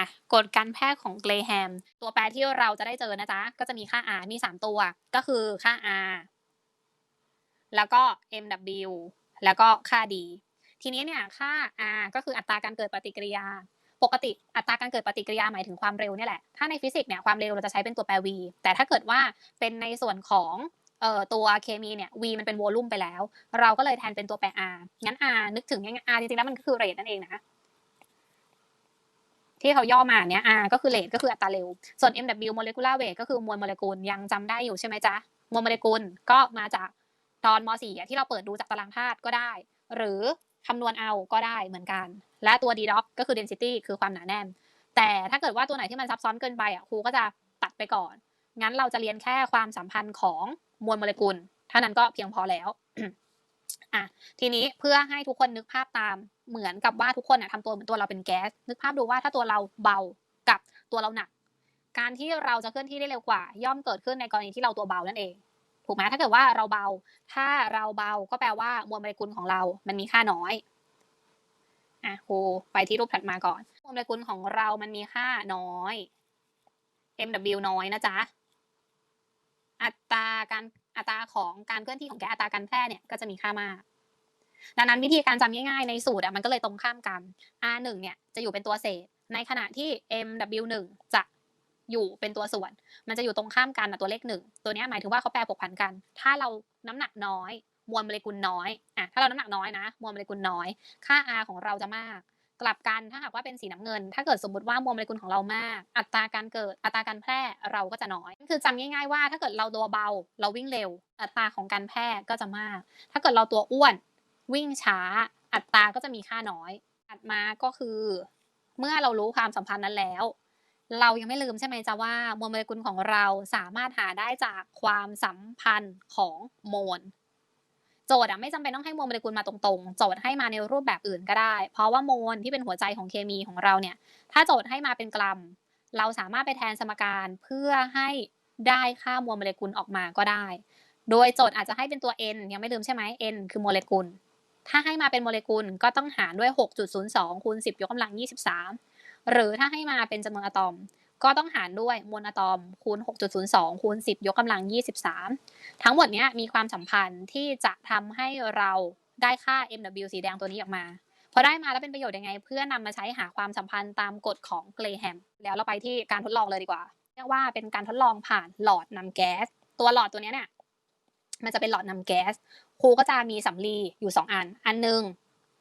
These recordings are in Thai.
อะกฎการแพร่ของเกรแฮม ตัวแปรที่เราจะได้เจอนะจ๊ะ ก็จะมีค่า r มี 3 ตัว ก็คือค่า r แล้วก็ mw แล้วก็ค่า d ทีนี้เนี่ยค่า r ก็คืออัตราการเกิดปฏิกิริยา ปกติอัตราการเกิดปฏิกิริยาหมายถึงความเร็วเนี่ยแหละ ถ้าในฟิสิกส์เนี่ยความเร็วเราจะใช้เป็นตัวแปร v แต่ถ้าเกิดว่าเป็นในส่วนของเอ่อตัวเคมีเนี่ย v มันเป็นโวลูมไปแล้ว เราก็เลยแทนเป็นตัวแปร r งั้น r นึกถึงยังไง r จริงๆแล้วมันก็คือเรทนั่นเองนะ ที่เขาย่อมาเนี่ย r ก็คือเรทก็คืออัตราเร็ว ส่วน mw molecular weight ก็คือมวลโมเลกุลยังจำได้อยู่ใช่ไหมจ๊ะ มวลโมเลกุลก็มาจากตอนม .4 ที่เราเปิดดูจากตารางธาตุก็ได้ หรือคำนวณเอาก็ได้เหมือนกัน และตัว d doc ก็คือ density คือความหนาแน่น แต่ถ้าเกิดว่าตัวไหนที่มันซับซ้อนเกินไปอะครูก็จะตัดไปก่อน งั้นเราจะเรียนแค่ความสัมพันธ์ของมวลโมเลกุลเท่านั้นก็เพียงพอแล้วอะทีนี้เพื่อให้ทุกคนนึกภาพตาม เหมือนกับว่าทุกคนอะทำตัวเหมือนตัวเราเป็นแก๊ส นึกภาพดูว่าถ้าตัวเราเบากับตัวเราหนัก การที่เราจะเคลื่อนที่ได้เร็วกว่า ย่อมเกิดขึ้นในกรณีที่เราตัวเบานั่นเอง ถูกไหมถ้าเกิดว่าเราเบา ถ้าเราเบาก็แปลว่ามวลโมเลกุลของเรา มันมีค่าน้อยอะครูไปที่รูปถัดมาก่อนมวลโมเลกุลของเรามันมีค่าน้อย mw น้อยนะจ๊ะ อัตราการอัตราของการเคลื่อนที่ของแก๊สอัตราการแพร่เนี่ยก็จะมีค่ามาก ดังนั้นวิธีการจำง่ายๆในสูตรอะมันก็เลยตรงข้ามกัน r 1เนี่ยจะอยู่เป็นตัวเศษ ในขณะที่ mw 1จะอยู่เป็นตัวส่วน มันจะอยู่ตรงข้ามกันนะตัวเลขหนึ่งตัวนี้หมายถึงว่าเขาแปรผกผันกัน ถ้าเราน้ำหนักน้อย มวลโมเลกุลน้อยอะถ้าเราน้ำหนักน้อยนะ มวลโมเลกุลน้อย ค่า r ของเราจะมาก กลับกันถ้าหากว่าเป็นสีน้ำเงิน ถ้าเกิดสมมติว่ามวลโมเลกุลของเรามาก อัตราการเกิด อัตราการแพร่เราก็จะน้อย คือจำง่าย ๆว่า ถ้าเกิดเราตัวเบา เราวิ่งเร็ว อัตราของการแพร่ก็จะมาก ถ้าเกิดเราตัวอ้วน วิ่งช้า อัตราก็จะมีค่าน้อยถัดมาก็คือ เมื่อเรารู้ความสัมพันธ์นั้นแล้ว เรายังไม่ลืมใช่ไหมจ๊ะว่า มวลโมเลกุลของเราสามารถหาได้จากความสัมพันธ์ของโมลโจทย์อะไม่จำเป็นต้องให้มวลโมเลกุลมาตรงๆ โจทย์ให้มาในรูปแบบอื่นก็ได้ เพราะว่าโมลที่เป็นหัวใจของเคมีของเราเนี่ย ถ้าโจทย์ให้มาเป็นกรัม เราสามารถไปแทนสมการเพื่อให้ได้ค่ามวลโมเลกุลออกมาก็ได้ โดยโจทย์อาจจะให้เป็นตัว n ยังไม่ลืมใช่ไหม n คือโมเลกุล ถ้าให้มาเป็นโมเลกุลก็ต้องหารด้วย 6.02คูณ10 ยกกำลัง 23 หรือถ้าให้มาเป็นจำนวนอะตอม ก็ต้องหารด้วยมวลอะตอมคูณ 6.02คูณ10 ยกกำลัง 23 ทั้งหมดเนี้ยมีความสัมพันธ์ที่จะทำให้เราได้ค่า MW สีแดงตัวนี้ออกมาพอได้มาแล้วเป็นประโยชน์ยังไง เพื่อนำมาใช้หาความสัมพันธ์ตามกฎของเกรแฮมแล้วเราไปที่การทดลองเลยดีกว่าเรียกว่าเป็นการทดลองผ่านหลอดนำแก๊ส ตัวหลอดตัวเนี้ยเนี่ยมันจะเป็นหลอดนำแก๊ส ครูก็จะมีสำลีอยู่สองอัน อันหนึ่ง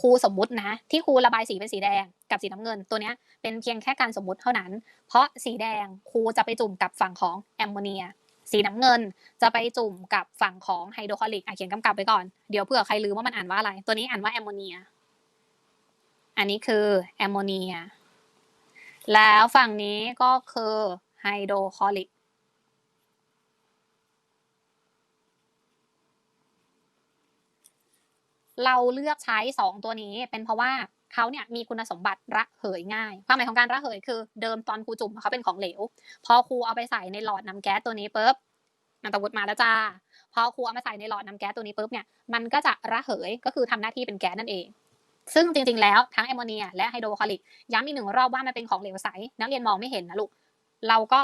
ครูสมมุตินะ ที่ครูระบายสีเป็นสีแดงกับสีน้ำเงินตัวนี้เป็นเพียงแค่การสมมุติเท่านั้น เพราะสีแดงครูจะไปจุ่มกับฝั่งของแอมโมเนีย สีน้ำเงินจะไปจุ่มกับฝั่งของไฮโดรคลอริกอะเขียนกำกับไปก่อนเดี๋ยวเผื่อใครลืมว่ามันอ่านว่าอะไร ตัวนี้อ่านว่าแอมโมเนีย อันนี้คือแอมโมเนีย แล้วฝั่งนี้ก็คือไฮโดรคลอริก เราเลือกใช้ 2 ตัวนี้เป็นเพราะว่าเขาเนี่ยมีคุณสมบัติระเหยง่าย ความหมายของการระเหยคือเดิมตอนครูจุ่มเขาเป็นของเหลว พอครูเอาไปใส่ในหลอดนำแก๊สตัวนี้ปุ๊บนันตวุฒิมาแล้วจ้า พอครูเอามาใส่ในหลอดนำแก๊สตัวนี้ปุ๊บเนี่ยมันก็จะระเหยก็คือทำหน้าที่เป็นแก๊สนั่นเอง ซึ่งจริงๆแล้วทั้งแอมโมเนียและไฮโดรคลอริกย้ำอีกหนึ่งรอบว่ามันเป็นของเหลวใสนักเรียนมองไม่เห็นนะลูกเราก็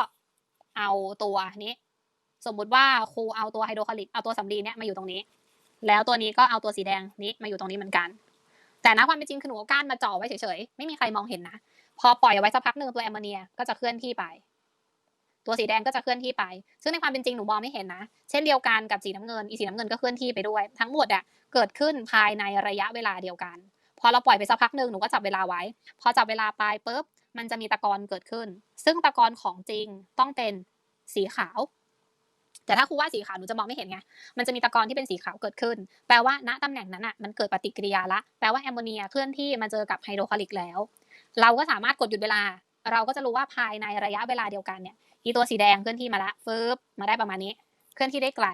เอาตัวนี้ สมมุติว่าครูเอาตัวไฮโดรคลอริกเอาตัวสำลีเนี่ยมาอยู่ตรงนี้ แล้วตัวนี้ก็เอาตัวสีแดงนี้มาอยู่ตรงนี้เหมือนกัน แต่นะความเป็นจริงคือหนูก้านมาจ่อไว้เฉยๆ ไม่มีใครมองเห็นนะ พอปล่อยเอาไว้สักพักหนึ่งตัวแอมโมเนียก็จะเคลื่อนที่ไป ตัวสีแดงก็จะเคลื่อนที่ไป ซึ่งในความเป็นจริงหนูมองไม่เห็นนะ เช่นเดียวกันกับสีน้ำเงิน อีสีน้ำเงินก็เคลื่อนที่ไปด้วย ทั้งหมดอะเกิดขึ้นภายในระยะเวลาเดียวกัน พอเราปล่อยไปสักพักหนึ่งหนูก็จับเวลาไว้ พอจับเวลาไปปุ๊บ มันจะมีตะกอนเกิดขึ้น ซึ่งตะกอนของจริงต้องเป็นสีขาว แต่ถ้าครูว่าสีขาวหนูจะมองไม่เห็นไง มันจะมีตะกอนที่เป็นสีขาวเกิดขึ้น แปลว่าณตำแหน่งนั้นอะมันเกิดปฏิกิริยาละ แปลว่าแอมโมเนียเคลื่อนที่มาเจอกับไฮโดรคลอริกแล้ว เราก็สามารถกดหยุดเวลา เราก็จะรู้ว่าภายในระยะเวลาเดียวกันเนี่ย อีตัวสีแดงเคลื่อนที่มาละฟึบมาได้ประมาณนี้ เคลื่อนที่ได้ไกล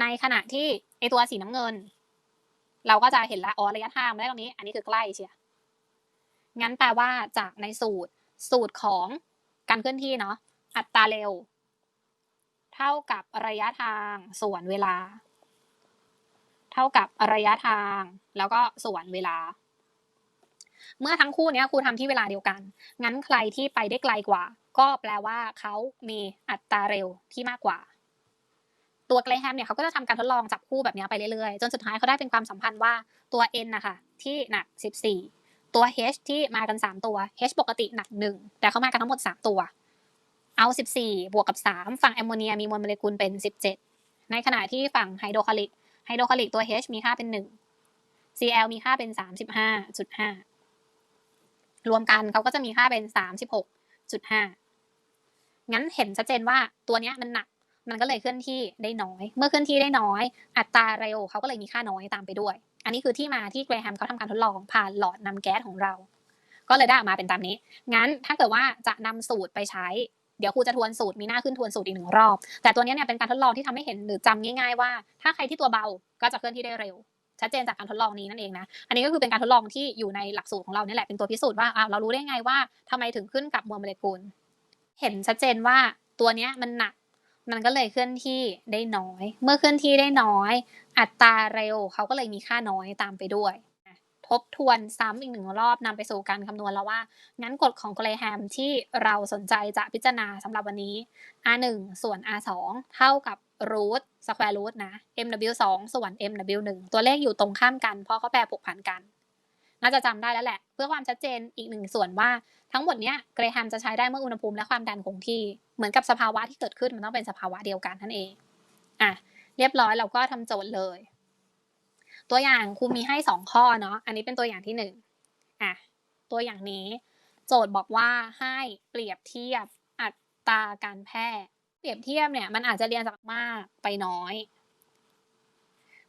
ในขณะที่ไอตัวสีน้ำเงิน เราก็จะเห็นละอ๋อระยะทางมาได้ตรงนี้ อันนี้คือใกล้เชียงั้นแปลว่าจากในสูตรสูตรของการเคลื่อนที่เนาะ อัตราเร็ว เท่ากับระยะทางส่วนเวลา เท่ากับระยะทาง แล้วก็ส่วนเวลา เมื่อทั้งคู่เนี้ยครูทำที่เวลาเดียวกัน งั้นใครที่ไปได้ไกลกว่า ก็แปลว่าเขามีอัตราเร็วที่มากกว่า ตัวเกรแฮมเนี่ยเขาก็จะทำการทดลองจับคู่แบบนี้ไปเรื่อยๆ จนสุดท้ายเขาได้เป็นความสัมพันธ์ว่าตัว n นะคะที่หนัก 14 ตัว h ที่มากัน 3 ตัว h ปกติหนัก 1 แต่เขามากันทั้งหมด 3 ตัว เอา14บวกกับ3ฝั่งแอมโมเนียมีมวลโมเลกุลเป็น17ในขณะที่ฝั่งไฮโดรคลอริกไฮโดรคลอริกตัว H มีค่าเป็น1 Cl มีค่าเป็น35.5รวมกันเขาก็จะมีค่าเป็น36.5งั้นเห็นชัดเจนว่าตัวเนี้ยมันหนักมันก็เลยเคลื่อนที่ได้น้อย เมื่อเคลื่อนที่ได้น้อย อัตราเร็วเขาก็เลยมีค่าน้อยตามไปด้วย อันนี้คือที่มาที่เกรแฮมเขาทำการทดลองผ่านหลอดนำแก๊สของเรา ก็เลยได้ออกมาเป็นตามนี้ งั้นถ้าเกิดว่าจะนำสูตรไปใช้ เดี๋ยวครูจะทวนสูตรมีหน้าขึ้นทวนสูตรอีกหนึ่งรอบ แต่ตัวนี้เนี่ยเป็นการทดลองที่ทำให้เห็นหรือจำง่าย ๆ ว่า ถ้าใครที่ตัวเบาก็จะเคลื่อนที่ได้เร็ว ชัดเจนจากการทดลองนี้นั่นเองนะอันนี้ก็คือเป็นการทดลองที่อยู่ในหลักสูตรของเราเนี่ยแหละเป็นตัวพิสูจน์ว่าเรารู้ได้ไงว่าทำไมถึงขึ้นกับมวลโมเลกุลเห็นชัดเจนว่าตัวนี้มันหนักมันก็เลยเคลื่อนที่ได้น้อย เมื่อเคลื่อนที่ได้น้อย อัตราเร็วเขาก็เลยมีค่าน้อยตามไปด้วย ทบทวนซ้ำอีกหนึ่งรอบนำไปสู่การคำนวณแล้วว่า งั้นกฎของเกรแฮมที่เราสนใจจะพิจารณาสำหรับวันนี้ r 1ส่วน r 2เท่ากับ root square root นะ mw 2ส่วน mw 1ตัวเลขอยู่ตรงข้ามกัน เพราะเขาแปรผกผันกัน น่าจะจำได้แล้วแหละ เพื่อความชัดเจนอีกหนึ่งส่วนว่าทั้งหมดเนี้ยเกรแฮมจะใช้ได้เมื่ออุณหภูมิและความดันคงที่เหมือนกับสภาวะที่เกิดขึ้นมันต้องเป็นสภาวะเดียวกันนั่นเองอะเรียบร้อยเราก็ทำโจทย์เลย ตัวอย่างครูมีให้สองข้อเนาะ อันนี้เป็นตัวอย่างที่หนึ่งอะ ตัวอย่างนี้ โจทย์บอกว่าให้เปรียบเทียบอัตราการแพร่ เปรียบเทียบเนี่ยมันอาจจะเรียงจากมากไปน้อย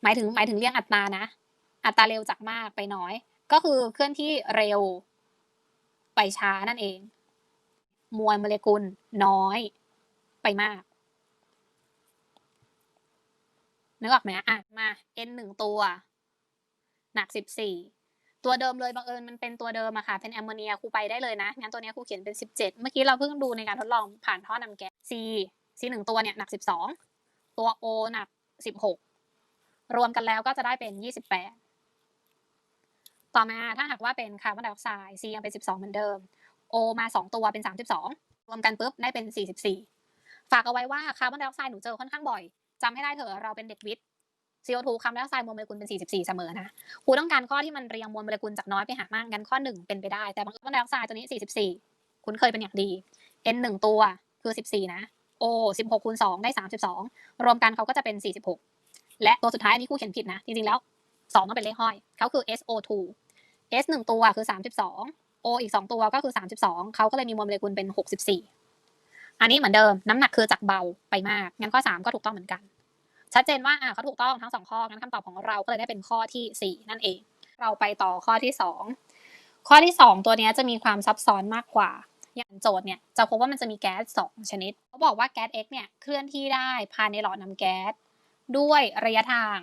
หมายถึงหมายถึงเรียงอัตรานะ อัตราเร็วจากมากไปน้อย ก็คือเคลื่อนที่เร็ว ไปช้านั่นเอง มวลโมเลกุลน้อยไปมากนึกออกไหมอะ มา n หนึ่งตัว หนักสิบสี่ตัวเดิมเลยบังเอิญมันเป็นตัวเดิมอะค่ะ เป็นแอมโมเนียครูไปได้เลยนะ งั้นตัวนี้ครูเขียนเป็นสิบเจ็ดเมื่อกี้เราเพิ่งดูในการทดลองผ่านท่อนำแก๊ส C C หนึ่งตัวเนี่ยหนักสิบสองตัว O หนักสิบหกรวมกันแล้วก็จะได้เป็นยี่สิบแปดต่อมาถ้าหากว่าเป็นคาร์บอนไดออกไซด์ C ยังเป็น 12 เหมือนเดิม O มา 2 ตัวเป็น 32 รวมกันปุ๊บได้เป็น 44 ฝากเอาไว้ว่าคาร์บอนไดออกไซด์หนูเจอค่อนข้างบ่อยจำให้ได้เถอะเราเป็นเด็กวิทย์ CO2 คาร์บอนไดออกไซด์มวลโมเลกุลเป็น 44 เสมอนะครูต้องการข้อที่มันเรียงมวลโมเลกุลจากน้อยไปหามากงั้นข้อ 1 เป็นไปได้ แต่คาร์บอนไดออกไซด์ตัวนี้ 44 คุ้นเคยเป็นอย่างดี N 1ตัวคือ 14 นะ O 16คูณ2ได้ 32 รวมกันเขาก็จะเป็น 46 และตัวสุดท้ายอันนี้ครูเขียนผิดนะ จริงๆแล้ว 2 ต้องเป็นเลขห้อยเขาคือ SO2 S หนึ่งตัวคือสามสิบสอง O อีกสองตัวก็คือสามสิบสองเขาก็เลยมีมวลโมเลกุลเป็นหกสิบสี่อันนี้เหมือนเดิมน้ำหนักคือจากเบาไปมากงั้นข้อสามก็ถูกต้องเหมือนกัน ชัดเจนว่าอะเขาถูกต้องทั้งสองข้องั้นคำตอบของเราก็เลยได้เป็นข้อที่สี่นั่นเอง เราไปต่อข้อที่สองข้อที่สองตัวนี้จะมีความซับซ้อนมากกว่า อย่างโจทย์เนี่ยจะพบว่ามันจะมีแก๊สสองชนิดเขาบอกว่าแก๊ส X เนี่ยเคลื่อนที่ได้ภายในหลอดนำแก๊สด้วยระยะทาง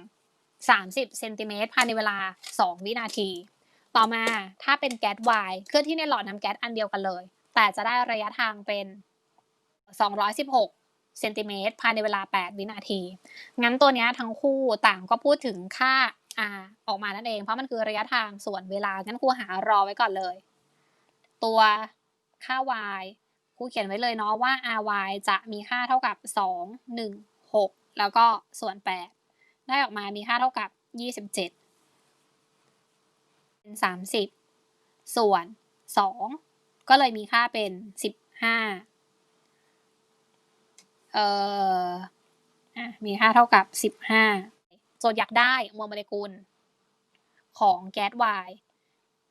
30เซนติเมตรภายในเวลา 2 วินาที ต่อมาถ้าเป็นแก๊ส Y เคลื่อนที่ในหลอดน้ำแก๊สอันเดียวกันเลย แต่จะได้ระยะทางเป็น 216 เซนติเมตรภายในเวลา 8 วินาที งั้นตัวนี้ทั้งคู่ต่างก็พูดถึงค่า R ออกมานั่นเอง เพราะมันคือระยะทางส่วนเวลา งั้นครูหารอไว้ก่อนเลย ตัวค่า y ครูเขียนไว้เลยเนาะว่า ry จะมีค่าเท่ากับ 2 1 6 แล้วก็ส่วน 8 ได้ออกมามีค่าเท่ากับ 27เป็น30 ส่วน 2 ก็เลยมีค่าเป็น 15 เอ่อมีค่าเท่ากับ15โจทย์อยากได้มวลโมเลกุล ของแก๊ส Y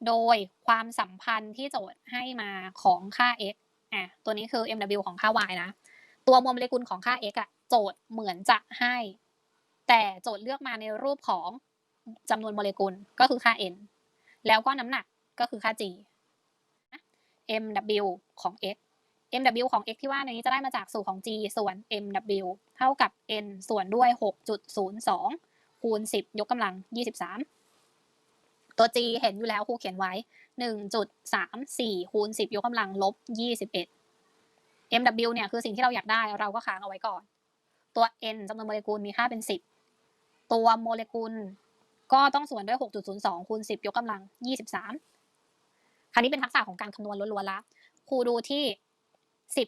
โดยความสัมพันธ์ที่โจทย์ให้มาของค่า x อะตัวนี้คือ mw ของค่า y นะ ตัวมวลโมเลกุลของค่า x อะโจทย์เหมือนจะให้ แต่โจทย์เลือกมาในรูปของจำนวนโมเลกุลก็คือค่า n แล้วก็น้ำหนักก็คือค่า g mw ของ x mw ของ x ที่ว่าในนี้จะได้มาจากสูตรของ g ส่วน mw เท่ากับ n ส่วนด้วย 6.02 คูณ 10 ยกกำลัง 23 ตัว g เห็นอยู่แล้วครูเขียนไว้ 1.34 คูณ 10 ยกกำลังลบ 21 mw เนี่ยคือสิ่งที่เราอยากได้เราก็ค้างเอาไว้ก่อน ตัว n จำนวนโมเลกุลมีค่าเป็น 10 ตัวโมเลกุลก็ต้องส่วนด้วย 6.02 คูณ 10 ยกกำลัง 23ราวนี้เป็นทักษะของการคำนวณล้วนๆละครูดูที่ สิบ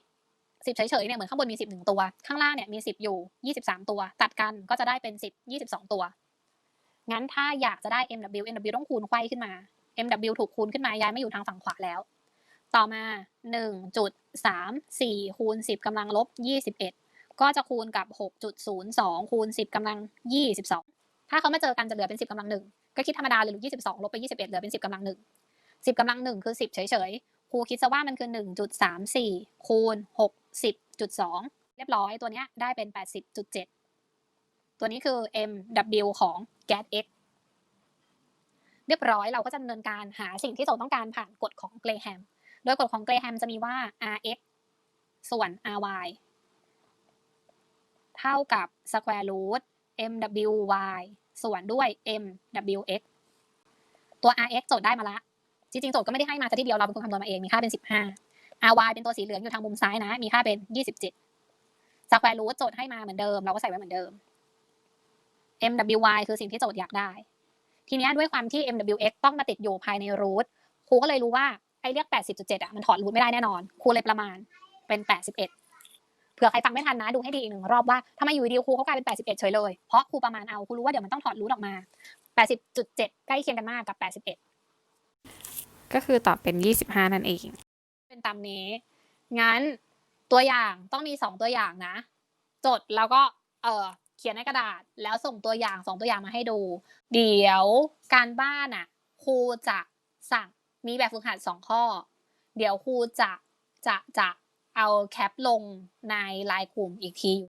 สิบเฉยๆเนี่ยเหมือนข้างบนมีสิบหนึ่งตัว ข้างล่างเนี่ยมีสิบอยู่ยี่สิบสามตัว ตัดกันก็จะได้เป็นสิบยี่สิบสองตัว งั้นถ้าอยากจะได้ MW MW ต้องคูณไขว้ขึ้นมา MW ถูกคูณขึ้นมาย้ายไม่อยู่ทางฝั่งขวาแล้ว ต่อมาหนึ่งจุดสามสี่คูณสิบกำลังลบยี่สิบเอ็ดก็จะคูณกับหกจุดศูนย์สองคูณสิบกำลังยี่สิบสองถ้าเขามาเจอกันจะเหลือเป็นสิบกำลังหนึ่งก็คิดธรรมดาเลยหรือยี่สิบสองลบไปยี่สิบเอ็ดเหลือเป็นสิบกำลังหนึ่งสิบกำลังหนึ่งคือสิบเฉยๆ ครูคิดซะว่ามันคือหนึ่งจุดสามสี่คูณหกสิบจุดสองเรียบร้อยตัวนี้ได้เป็นแปดสิบจุดเจ็ดตัวนี้คือ MW ของ gas x เรียบร้อยเราก็จะดำเนินการหาสิ่งที่เราต้องการผ่านกฎของเกรแฮม โดยกฎของเกรแฮมจะมีว่า rx ส่วน ry เท่ากับ square root mwy ส่วนด้วย mwx ตัว rx โจทย์ได้มาละ จริงๆโจทย์ก็ไม่ได้ให้มาแต่ที่เดียวเราเป็นคนคำนวณมาเองมีค่าเป็น 15 ry เป็นตัวสีเหลืองอยู่ทางมุมซ้ายนะ มีค่าเป็น 27 square root โจทย์ให้มาเหมือนเดิม เราก็ใส่ไว้เหมือนเดิม mwy คือสิ่งที่โจทย์อยากได้ ทีนี้ด้วยความที่ mwx ต้องมาติดอยู่ภายในรูทครูก็เลยรู้ว่าไอ้เรียก 80.7 อะ มันถอดรูทไม่ได้แน่นอน ครูเลยประมาณเป็น 81 เผื่อใครฟังไม่ทันนะ ดูให้ดีอีกหนึ่งรอบว่าทำไมอยู่ดีครูเขากลายเป็น 81 เฉยเลย เพราะครูประมาณเอา ครูรู้ว่าเดี๋ยวมันต้องถอดรูทออกมา 80.7 ใกล้เคียงกันมากกับ 81 ก็คือตอบเป็น 25 นั่นเอง เป็นตามนี้ งั้นตัวอย่างต้องมีสองตัวอย่างนะ จดแล้วก็เออเขียนในกระดาษแล้วส่งตัวอย่างสองตัวอย่างมาให้ดู เดี๋ยวการบ้านอะครูจะสั่งมีแบบฝึกหัดสองข้อ เดี๋ยวครูจะจะจะเอาแคปลงในไลน์กลุ่มอีกที